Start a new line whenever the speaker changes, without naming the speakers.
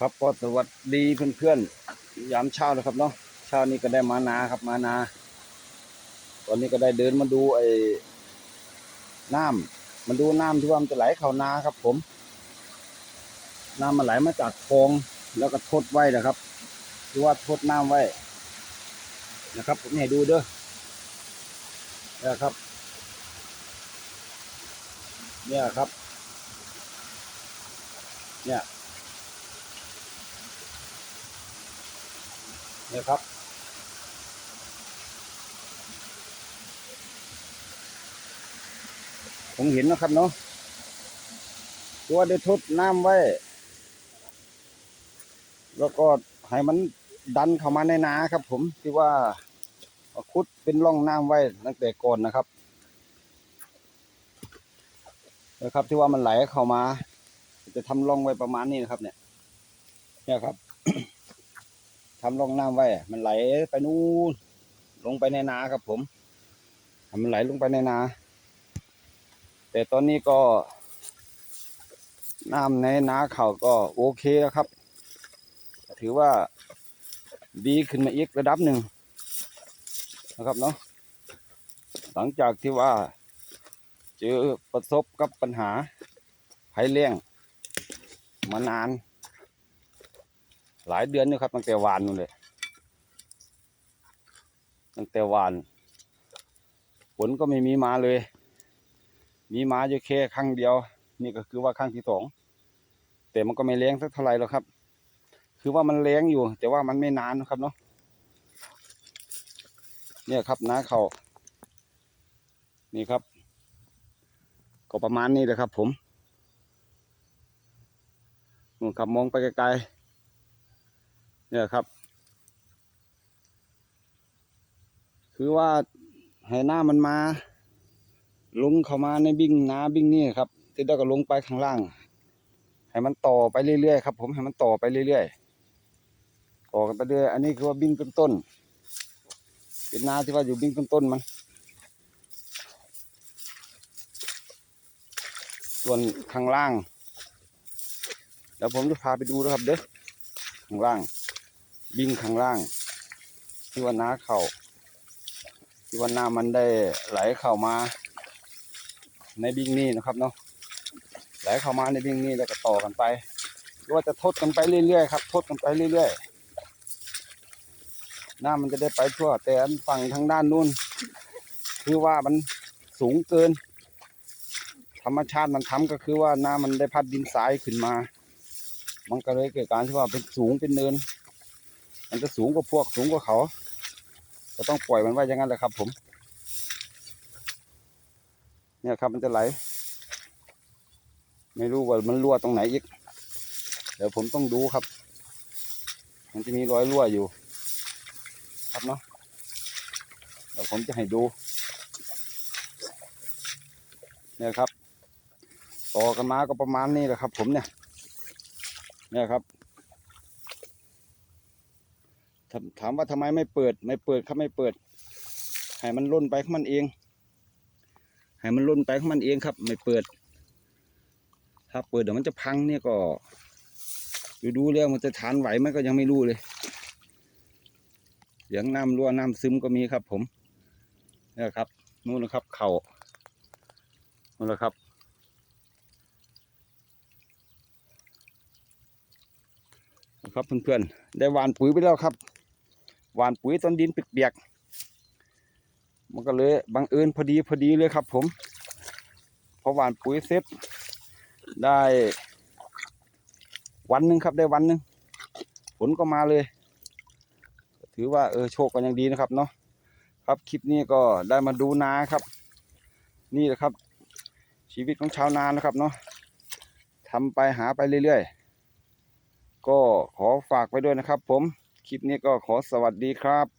ครับก็สวัสดีเพื่อนๆยามเช้านะครับเนาะเช้านี้ก็ได้มานาครับมานา ตอนนี้ก็ได้เดินมาดูไอ้น้ำมาดูน้ำที่ว่ามันจะไหลเข้านาครับ ผม น้ำมันไหลมาจากคลองแล้วก็ทดไว้นะครับที่ว่าทดน้ำไว้ นะครับผมให้ดูเด้อนะครับ เนี่ยครับ เนี่ย นี่ยครับ ผมเห็นนะครับเนาะตัวได้ทุดน้ำไว้ แล้วก็ให้มันดันเข้ามาในนาครับ ผมที่ว่าขุดเป็นร่องน้ำไว้ตั้งแต่ก่อนนะครับนะครับที่ว่ามันไหลเข้ามา จะทำร่องไว้ประมาณนี้นะครับ เนี่ย เนี่ยครับ ทำร่องน้ำไว้ มันไหลไปนู่นลงไปในนาครับผมมันไหลลงไปในนา แต่ตอนนี้ก็ น้ำในนาเขาก็โอเคแล้วครับ ถือว่าดีขึ้นมาอีกระดับหนึ่งนะครับเนาะหลังจากที่ว่า เจอประสบกับปัญหาภัยแล้งมานาน หลายเดือนนี่ครับตั้งแต่วานนู่นเลยตั้งแต่วานฝนก็ไม่มีมาเลย มีมาอยู่แค่ครั้งเดียว นี่ก็คือว่าครั้งที่สองแต่มันก็ไม่แรงสักเท่าไหร่หรอกครับ คือว่ามันแรงอยู่ แต่ว่ามันไม่นานนะครับเนาะเนี่ยครับน้าเขานี่ครับ ก็ประมาณนี้เลยครับ ผมนู่นครับมองไปไกลๆ เนี่ยครับ คือว่าให้หน้ามันมา ลงเข้ามาในบิ้งนาบิ้งนี่ครับที่ได้ก็ลงไปข้างล่าง ให้มันต่อไปเรื่อยๆครับ ผมให้มันต่อไปเรื่อยๆต่อกันไปเรื่อยอันนี้คือว่าบิ้งต้นๆเป็นนาที่ว่าอยู่บิ้งต้นมัน ส่วนข้างล่างเดี๋ยวผมจะพาไปดูนะครับเด้อข้างล่าง บิ้งข้างล่าง ที่ว่าน้าเข่าที่ว่าน้ามันได้ไหลเข้ามา ในบิ้งนี่นะครับเนาะไหลเข้ามาในบิ้งนี่แล้วก็ต่อกันไปหรือว่าจะทดกันไปเรื่อยๆครับทดกันไปเรื่อยๆน้ามันจะได้ไปทั่ว แต่อันฝั่งทางด้านนู้นคือว่ามันสูงเกิน ธรรมชาติมันทำก็คือว่าน้ำมันได้พัดดินทรายขึ้นมา มันก็เลยเกิดการที่ว่าเป็นสูงเป็นเนิน มันจะสูงกว่าพวกสูงกว่าเขาก็ต้องปล่อยมันไว้อย่างนั้นแหละครับ ผม เนี่ยครับมันจะไหล ไม่รู้ว่ามันรั่วตรงไหนอีก เดี๋ยวผมต้องดูครับ มันจะมีรอยรั่วอยู่ ครับเนาะเดี๋ยวผมจะให้ดู เนี่ยครับ ต่อกันมาก็ประมาณนี้แหละครับ ผมเนี่ย เนี่ยครับ ถามว่าทำไมไม่เปิด ไม่เปิดครับไม่เปิด ให้มันล่นไปของมันเอง ให้มันล่นไปของมันเองครับ ไม่เปิด ถ้าเปิดเดี๋ยวมันจะพังเนี่ยก็ดูดูแล้วมันจะทานไหวไหมก็ยังไม่รู้เลยเสียงน้ำรั่วน้ำซึมก็มีครับ ผมนี่ครับนู่นนะครับ เข่านู่นแหละครับนะครับเพื่อนๆได้หวานปุ๋ยไปแล้วครับ หวานปุ๋ยตอนดินเปียกๆมันก็เลยบังเอิญพอดีพอดีเลยครับ ผมพอหวานปุ๋ยเสร็จได้วันหนึ่งครับได้วันหนึ่งฝนก็มาเลย ถือว่าเออโชคก็ยังดีนะครับเนาะครับคลิปนี้ก็ได้มาดูนาครับ นี่แหละครับ ชีวิตของชาวนานะครับเนาะทำไปหาไปเรื่อยๆ ก็ขอฝากไว้ด้วยนะครับผม คลิปนี้ก็ขอสวัสดีครับ